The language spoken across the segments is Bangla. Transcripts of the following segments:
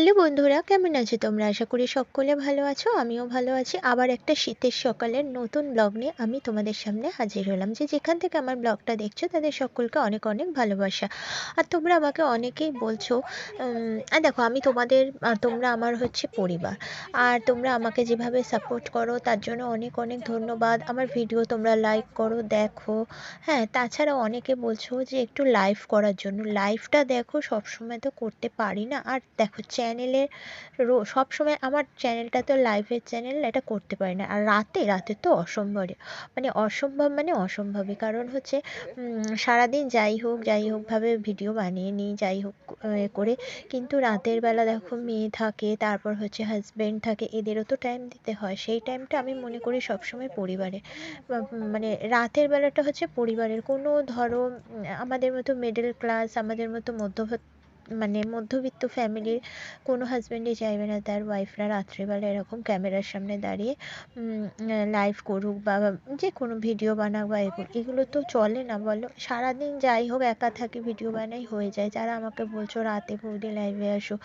হ্যালো বন্ধুরা, কেমন আছো তোমরা? আশা করি সকলে ভালো আছো, আমিও ভালো আছি। আবার একটা শীতের সকালের নতুন ব্লগ নিয়ে আমি তোমাদের সামনে হাজির হলাম। যে যেখান থেকে আমার ব্লগটা দেখছ, তাদের সকলকে অনেক অনেক ভালোবাসা। আর তোমরা আমাকে অনেকেই বলছো আর দেখো আমি তোমাদের তোমরা আমার হচ্ছে পরিবার। আর তোমরা আমাকে যেভাবে সাপোর্ট করো, তার জন্য অনেক অনেক ধন্যবাদ। আমার ভিডিও তোমরা লাইক করো, দেখো। হ্যাঁ তাছাড়াও অনেকে বলছো যে একটু লাইভ করার জন্য। লাইভটা দেখো, সবসময় তো করতে পারি না। আর দেখো চ্যানেলের রো সবসময় আমার চ্যানেলটা তো লাইভের চ্যানেল এটা করতে পারি না। আর রাতে রাতে তো অসম্ভব মানে অসম্ভব মানে অসম্ভবই। কারণ হচ্ছে সারাদিন যাই হোক, যাই হোকভাবে ভিডিও বানিয়ে নিই, যাই হোক করে। কিন্তু রাতের বেলা দেখো মেয়ে থাকে, তারপর হচ্ছে হাজব্যান্ড থাকে, এদেরও তো টাইম দিতে হয়। সেই টাইমটা আমি মনে করি সবসময় পরিবারে। মানে রাতের বেলাটা হচ্ছে পরিবারের। কোনো ধরো আমাদের মতো মিডল ক্লাস আমাদের মতো মধ্যবিত্ত মানে মধ্যবিত্ত ফ্যামিলির কোনো হাজব্যান্ডই চাইবে না, তার ওয়াইফরা রাত্রিবেলা এরকম ক্যামেরার সামনে দাঁড়িয়ে লাইভ করুক বা যে কোনো ভিডিও বানাক বা এ করুক, এগুলো তো চলে না বলো। সারাদিন যাই হোক, একা থাকি ভিডিও বানাই, হয়ে যায়। যারা আমাকে বলছো রাতে বৌদি লাইভে আসো,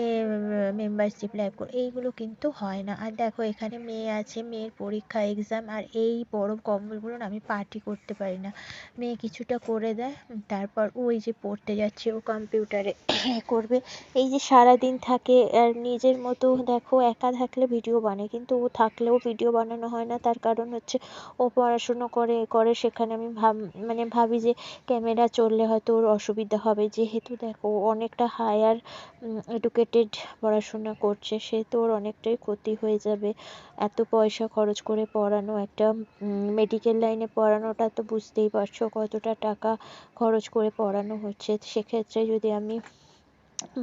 এ মেম্বারশিপ লাইভ করো, এইগুলো কিন্তু হয় না। আর দেখো এখানে মেয়ে আছে, মেয়ের পরীক্ষা এক্সাম আর এই গরম কম্বলগুলো আমি পার্টি করতে পারি না। মেয়ে কিছুটা করে দেয়, তারপর ওই যে পড়তে যাচ্ছে ও কম্পিউটারে করবে। এই যে সারাদিন থাকে, আর নিজের মতো দেখো একা থাকলে ভিডিও বানায়, কিন্তু ও থাকলেও ভিডিও বানানো হয় না। তার কারণ হচ্ছে ও পড়াশুনো করে করে সেখানে আমি ভাব মানে ভাবি যে ক্যামেরা চললে হয়তো ওর অসুবিধা হবে। যেহেতু দেখো অনেকটা হায়ার এডুকেটেড পড়াশোনা করছে সে তো ওর অনেকটাই ক্ষতি হয়ে যাবে। এত পয়সা খরচ করে পড়ানো, একটা মেডিকেল লাইনে পড়ানোটা তো বুঝতেই পারছ কতটা টাকা খরচ করে পড়ানো হচ্ছে। সেক্ষেত্রে যদি আমি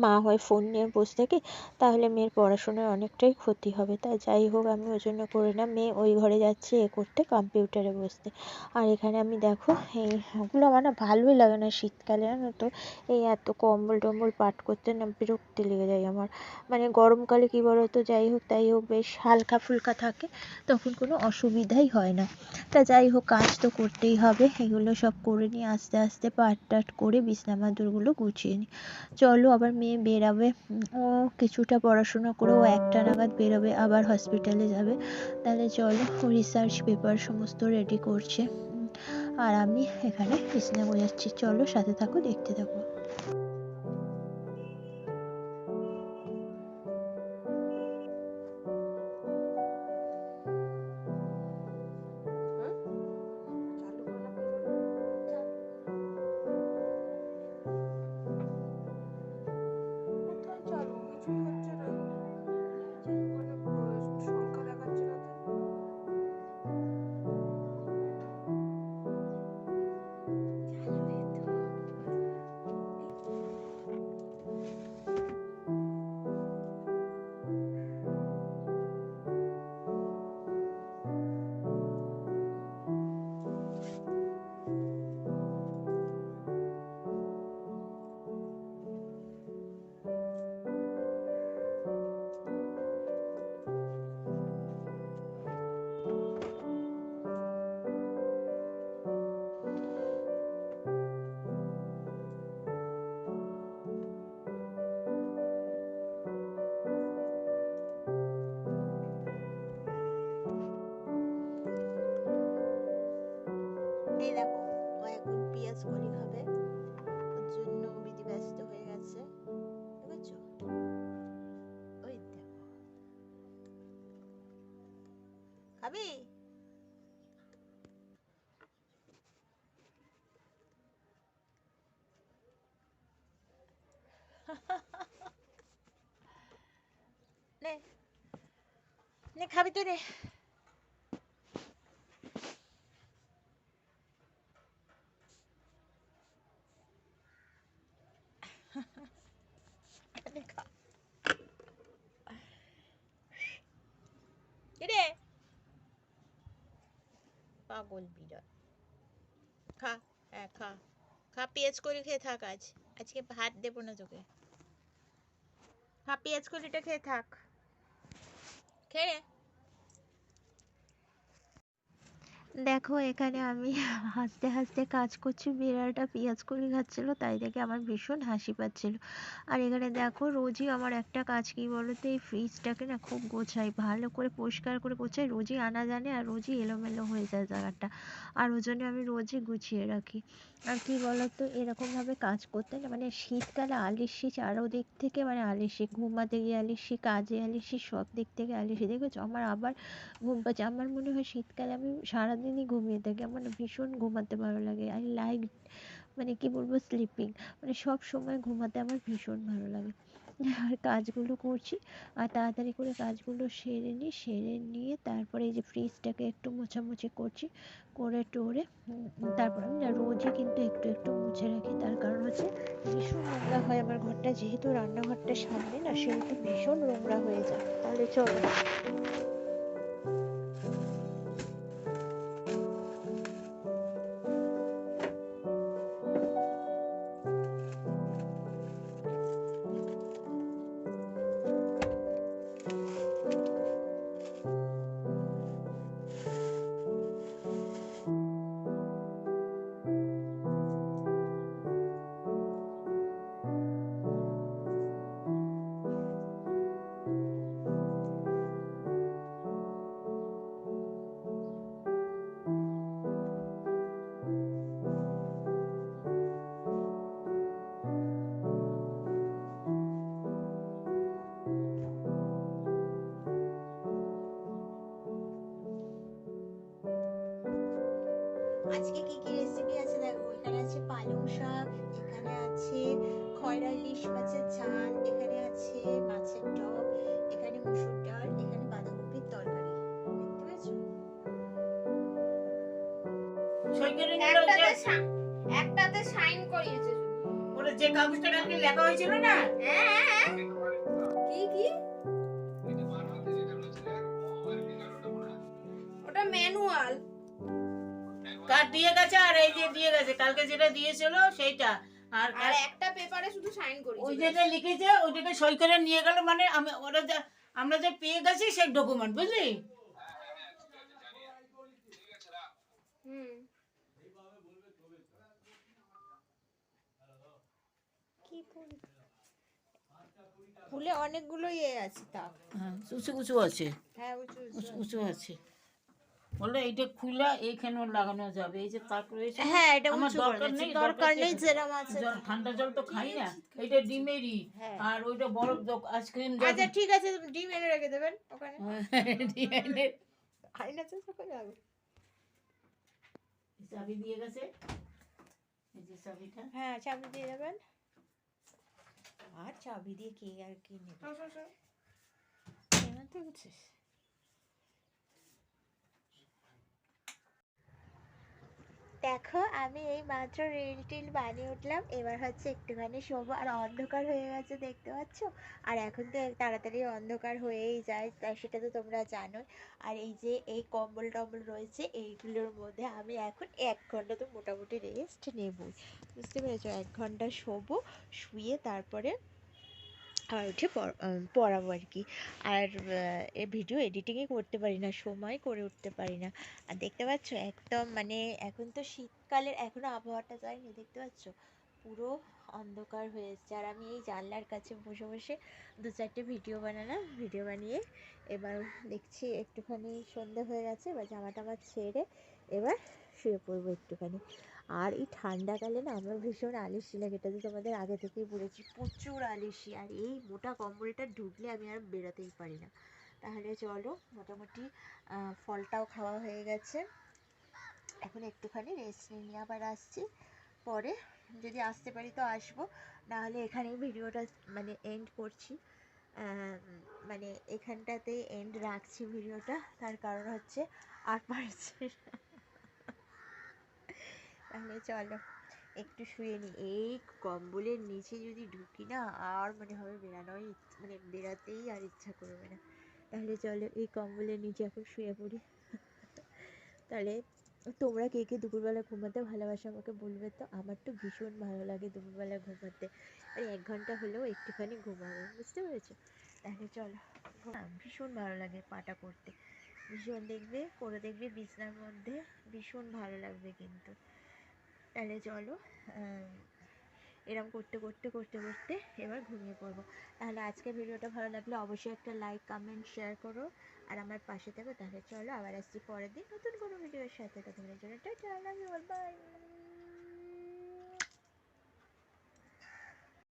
মা হয় ফোন নিয়ে বসে থাকি, তাহলে মেয়ের পড়াশোনার অনেকটাই ক্ষতি হবে। তাই যাই হোক, আমি ওই জন্য করি না, মেয়ে ওই ঘরে যাচ্ছে এ করতে কম্পিউটারে বসতে। আর এখানে আমি দেখো, এই ওগুলো আমার না ভালোই লাগে না শীতকালে, জানো তো? এই এত কম্বল টম্বল পাট করতে না বিরক্তি লেগে যায় আমার। মানে গরমকালে কী বলো তো যাই হোক তাই হোক, বেশ হালকা ফুলকা থাকে, তখন কোনো অসুবিধাই হয় না। তা যাই হোক, কাজ তো করতেই হবে, এগুলো সব করে নিয়ে আস্তে আস্তে পাট টাট করে বিছনা মাদুরগুলো গুছিয়ে নিই চলো আবার মেয়ে বেরাবে। ও কিছুটা পড়াশোনা করে ও একটা নাগাদ বেরোবে, আবার হসপিটালে যাবে। তাহলে চলো রিসার্চ পেপার সমস্ত রেডি করছে। আর আমি এখানে বিছনা বোঝাচ্ছি চলো সাথে থাকো, দেখতে থাকো। পেঁয়াজ কলি ওর জন্য বিধি ব্যস্ত হয়ে গেছে। বুঝছ ওই খাবি? নে। নে, খাবি তো রে কিরে পাগল বিড়াল খা হ্যাঁ খা। খা, পেঁয়াজ কলি খেয়ে থাক আজ। আজকে ভাত দেবো না তোকে। খা, পেঁয়াজ কলিটা খেয়ে থাক। খেয়ে। দেখো, এখানে আমি হাসতে হাসতে কাজ করছি। বিড়ালটা পেঁয়াজ কলি খাচ্ছিল, তাই দেখে আমার ভীষণ হাসি পাচ্ছিল। আর এখানে দেখো, রোজই আমার একটা কাজ কি বলতো, এই ফ্রিজটাকে না খুব গোছাই, ভালো করে পরিষ্কার করে গোছাই, রোজই আনা জানে আর রোজই এলোমেলো হয়ে যায় জায়গাটা। আর ওই জন্য আমি রোজই গুছিয়ে রাখি। আর কি বলতো, এরকমভাবে কাজ করতে না মানে শীতকালে আলিস্যি চারোদিক থেকে মানে আলিস্যি ঘুমাতে গিয়ে আলিস্যি কাজে আলিস্যি সব দিক থেকে আলিস্যি দেখেছ? আমার আবার ঘুম পাচ্ছে। আমার মনে হয় শীতকালে আমি সারাদিনই ঘুমিয়ে থাকি, আমার ভীষণ ঘুমাতে ভালো লাগে। আই লাইক মানে কি বলব স্লিপিং মানে সব সময় ঘুমাতে আমার ভীষণ ভালো লাগে। আর কাজগুলো করছি, আর তাড়াতাড়ি করে কাজগুলো সেরে নিই সেরে নিয়ে তারপরে এই যে ফ্রিজটাকে একটু মোছামুছি করছি, করে টোরে, তারপর আমি রোজই কিন্তু একটু একটু মুছে রাখি। তার কারণ হচ্ছে ভীষণ নোংরা হয় আমার ঘরটা, যেহেতু রান্নাঘরটার সামনে না, সেহেতু ভীষণ নোংরা হয়ে যায়। তাহলে চলো। আজকে কি কি রেসিপি আছে? দেখো এখানে আছে পালং শাক এখানে আছে খয়রা ইলিশ মাছের ঝাল এখানে আছে মাছের টক এখানে মুসুর ডাল এখানে বাঁধাকপির তরকারি। দেখতে ওই একটাতে সাইন করিয়েছে। ওটা যে কাগজটা কালকে লেখা হয়েছিল না? হ্যাঁ হ্যাঁ, হ্যাঁ। কি কি? ওটা ম্যানুয়াল। কার দিয়ে গেছে? আর এই যে দিয়ে গেছে কালকে যেটা দিয়েছিল সেইটা। আর আর একটা পেপারে শুধু সাইন ওই যেটা লিখেছে ওইটাকে সই করে নিয়ে গেল মানে আমি ওরা যা আমরা যে পেয়ে গেছি সেই ডকুমেন্ট বুঝলি? হুম। ফুলে? অনেকগুলো ইয়ে আছে তা হ্যাঁ উঁচু উঁচু আছে। হ্যাঁ উঁচু উঁচু আছে। বলল এইটা খুলে এইখানেও লাগানো যাবে। এই যে তাক রয়েছে হ্যাঁ এটা আমার উঁচু করে দরকার নেই, দরকার নেই। যেরকম আছে। জল ঠান্ডা জল তো খাই না এইটা ডিমেরই। হ্যাঁ। আর ওইটা বরফ আইসক্রিম আচ্ছা ঠিক আছে ডিম এনে রেখে দেবেন ওখানে। ডিমের আইনা তো সকল যাবে? চাবি দিয়ে গেছে। এই যে চাবিটা। হ্যাঁ চাবি দিয়ে দেবেন আর চাবি দিয়ে কে আর কি নেবে। তো বুঝছিস দেখো, আমি এই মাত্র রিল টিল বানিয়ে উঠলাম। এবার হচ্ছে একটুখানি শোবো, আর অন্ধকার হয়ে গেছে দেখতে পাচ্ছ? আর এখন তো তাড়াতাড়ি অন্ধকার হয়েই যায় সেটা তো তোমরা জানোই। আর এই যে এই কম্বল টম্বল রয়েছে, এইগুলোর মধ্যে আমি এখন এক ঘণ্টা তো মোটামুটি রেস্ট নেবই। বুঝতে পেরেছ? এক ঘণ্টা শোবো, শুয়ে তারপরে আর উঠে পড়াবো আর কি। আর এ ভিডিও এডিটিংই করতে পারি না, সময় করে উঠতে পারি না। আর দেখতে পাচ্ছ, একদম মানে এখন তো শীতকালের এখনও আবহাওয়াটা যায়নি, দেখতে পাচ্ছ? পুরো অন্ধকার হয়ে এসছে। আর আমি এই জানলার কাছে বসে বসে দু চারটে ভিডিও বানালাম। ভিডিও বানিয়ে এবার দেখছি একটুখানি সন্ধে হয়ে গেছে, এবার জামা টামা ছেড়ে এবার শুয়ে পড়ব একটুখানি। আর এই ঠান্ডাকালে না আমার ভীষণ আলিশি লাগে এটা তো তোমাদের আগে থেকেই বলেছি, প্রচুর আলিশি আর এই মোটা কম্বলটা ঢুকলে আমি আর বেরোতেই পারি না। তাহলে চলো, মোটামুটি ফলটাও খাওয়া হয়ে গেছে। এখন একটুখানি রেস্ট নিয়ে আবার আসছি। পরে যদি আসতে পারি তো আসব। নাহলে এখানেই ভিডিওটা মানে এন্ড করছি। মানে এখানটাতেই এন্ড রাখছি ভিডিওটা। তার কারণ হচ্ছে আর পারছি না। তাহলে চলো, একটু শুয়ে নিই এই কম্বলের নিচে যদি ঢুকি না, আর মনে হবে ইচ্ছে- মানে বেরাতেই আর ইচ্ছা করবে না। তাহলে চলো, এই কম্বলের নিচে এখন শুয়ে পড়ি। তাহলে তোমরা কে কে দুপুরবেলা ঘুমাতে ভালোবাসো আমাকে বলবে তো? আমার তো ভীষণ ভালো লাগে দুপুরবেলা ঘুমাতে। আর এক ঘণ্টা হলেও একটুখানি ঘুমাবো, বুঝতে পেরেছ? তাহলে চলো। ভীষণ ভালো লাগে পাটা করতে ভীষণ দেখবে, করে দেখবে বিছনার মধ্যে, ভীষণ ভালো লাগবে কিন্তু। তাহলে চলো এরম করতে করতে করতে করতে এবার ঘুমিয়ে পড়ব। তাহলে আজকের ভিডিওটা ভালো লাগলে অবশ্যই একটা লাইক কমেন্ট শেয়ার করো। আর আমার পাশে থেকো, তাহলে চলো আবার আসছি পরের দিন নতুন কোনো ভিডিওর সাথে। তোমাদের জন্য tata love you all bye